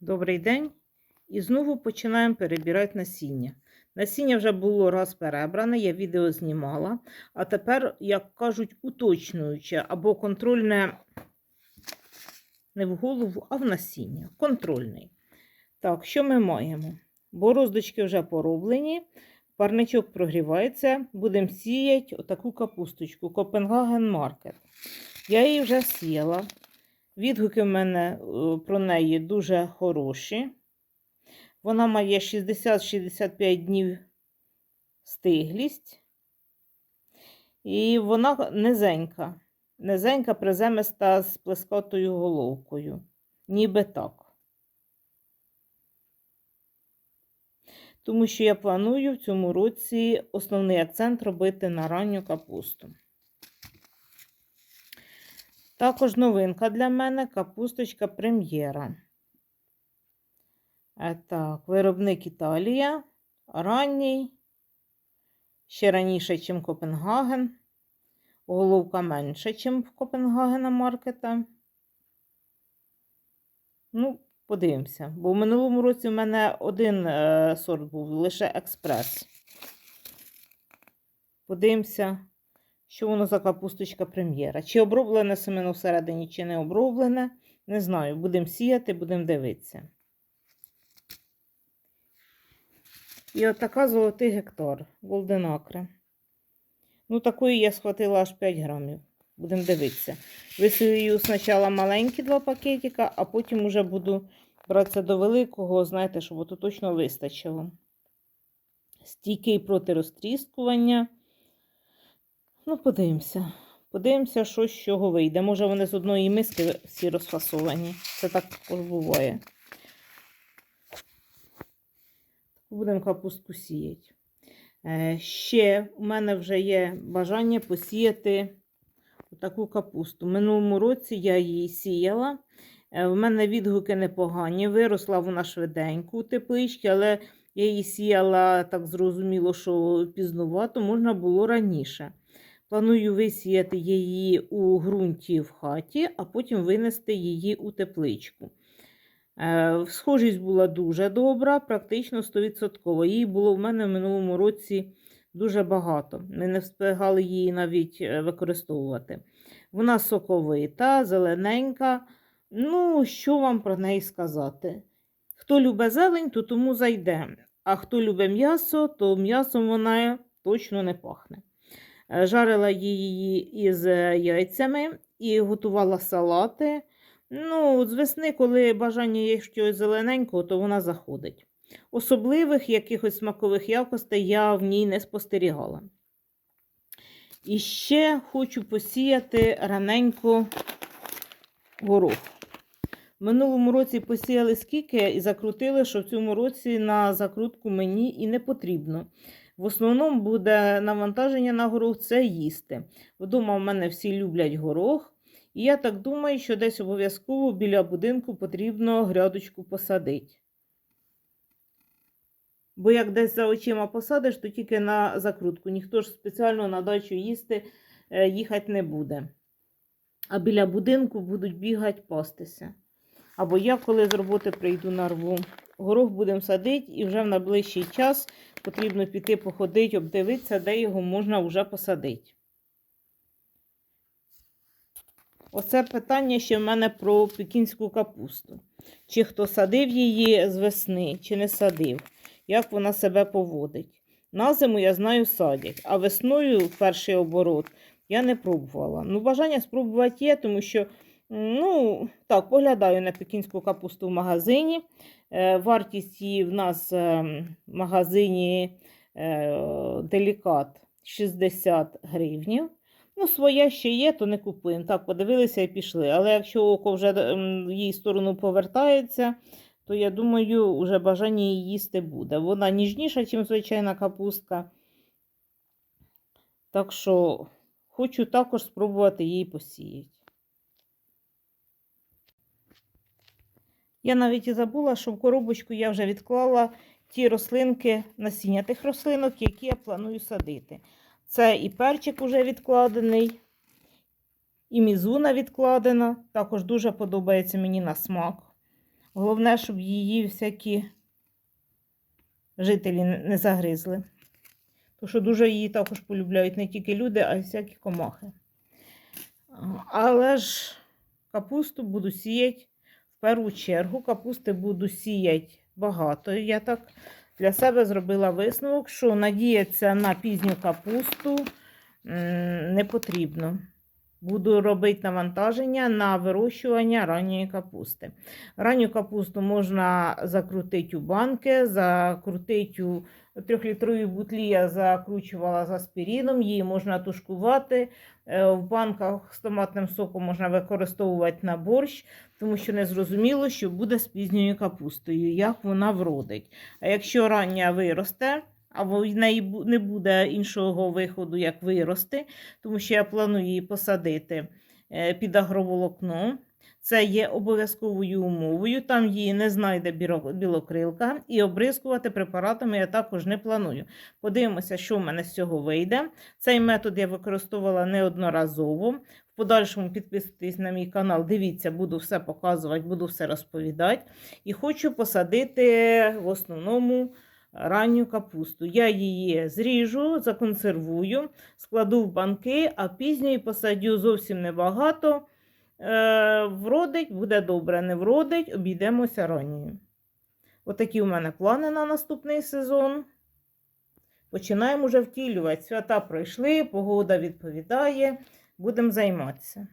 Добрий день. І знову починаємо перебирати насіння. Насіння вже було раз перебране, я відео знімала. А тепер, як кажуть, уточнююче або контрольне не в голову, а в насіння. Контрольний. Так, що ми маємо? Бороздочки вже пороблені, парничок прогрівається, будемо сіяти отаку капусточку Копенгаген Маркет. Я її вже сіяла. Відгуки в мене е, про неї дуже хороші. Вона має 60-65 днів стиглість. І вона низенька. Низенька, приземиста з плескатою головкою. Ніби так. Тому що я планую в цьому році основний акцент робити на ранню капусту. Також новинка для мене капусточка прем'єра. Е, Так, виробник Італія. Ранній. Ще раніше, ніж Копенгаген. Головка менше, ніж в Копенгагена маркета. Ну, подивимося. Бо в минулому році в мене один е, сорт був, лише експрес. Подивимося, що воно за капусточка прем'єра. Чи оброблене семено всередині, чи не оброблене. Не знаю. Будемо сіяти, будемо дивитися. І от золотий гектар, голденакре. Ну, такої я схватила аж 5 грамів. Будемо дивитися. Висію спочатку маленькі два пакетика, а потім уже буду братися до великого, знаєте, щоб ото точно вистачило. Стійкий проти розтріскування. Ну, подивимося. Подивимося, що з чого вийде. Може, вони з одної миски всі розфасовані. Це так буває. Будемо капустку сіяти. Е, Ще у мене вже є бажання посіяти таку капусту. Минулому році я її сіяла. Е, В мене відгуки непогані. Виросла вона швиденько у тепличці, але я її сіяла так зрозуміло, що пізнувато можна було раніше. Планую висіяти її у ґрунті в хаті, а потім винести її у тепличку. Е, Схожість була дуже добра, практично 100%. Її було в мене в минулому році дуже багато. Ми не встигали її навіть е, використовувати. Вона соковита, зелененька. Ну, що вам про неї сказати? Хто любить зелень, то тому зайде. А хто любить м'ясо, то м'ясом вона точно не пахне. Е, Жарила її із е, яйцями і готувала салати. Ну, з весни, коли бажання є щось зелененького, то вона заходить. Особливих якихось смакових якостей я в ній не спостерігала. І ще хочу посіяти раненько горох. В минулому році посіяли скільки і закрутили, що в цьому році на закрутку мені і не потрібно. В основному буде навантаження на горох це їсти. Вдома в мене всі люблять горох. І я так думаю, що десь обов'язково біля будинку потрібно грядочку посадити. Бо як десь за очима посадиш, то тільки на закрутку. Ніхто ж спеціально на дачу їсти е, їхати не буде. А біля будинку будуть бігати пастися. Або я, коли з роботи прийду на рву, горох будемо садити, і вже в найближчий час потрібно піти походити, обдивитися, де його можна вже посадити. Оце питання ще в мене про пекінську капусту. Чи хто садив її з весни, чи не садив, як вона себе поводить. На зиму, я знаю, садять, а весною перший оборот я не пробувала. Ну, бажання спробувати є, тому що, ну, так, поглядаю на пекінську капусту в магазині. Е, вартість її в нас е, в магазині е, делікат 60 гривнів. Ну, своя ще є, то не купуємо. Так, подивилися і пішли. Але якщо око вже в її сторону повертається, то я думаю, вже бажання її їсти буде. Вона ніжніша, ніж звичайна капустка. Так що хочу також спробувати її посіяти. Я навіть і забула, що в коробочку я вже відклала ті рослинки, насіння тих рослинок, які я планую садити. Це і перчик уже відкладений, і мізуна відкладена. Також дуже подобається мені на смак. Головне, щоб її всякі жителі не загризли. Тому що дуже її також полюбляють не тільки люди, а й всякі комахи. Але ж капусту буду сіяти в першу чергу. Капусти буду сіяти багато. Я так для себе зробила висновок, що надіятися на пізню капусту не потрібно. Буду робити навантаження на вирощування ранньої капусти. Ранню капусту можна закрутити у банки, закрутити у трьохлітровій бутлі я закручувала з аспіріном, її можна тушкувати. Е, В банках з томатним соком можна використовувати на борщ, тому що не зрозуміло, що буде з пізньою капустою, як вона вродить. А якщо рання виросте, а в неї не буде іншого виходу, як вирости, тому що я планую її посадити е, під агроволокно. Це є обов'язковою умовою. Там її не знайде білокрилка, і обрискувати препаратами я також не планую. Подивимося, що в мене з цього вийде. Цей метод я використовувала неодноразово. В подальшому підписуйтесь на мій канал, дивіться, буду все показувати, буду все розповідати. І хочу посадити в основному ранню капусту. Я її зріжу, законсервую, складу в банки, а пізньої посадю зовсім небагато. Е, вродить, буде добре, не вродить, обійдемося раніше. Отакі у мене плани на наступний сезон. Починаємо вже втілювати. Свята пройшли, погода відповідає. Будемо займатися.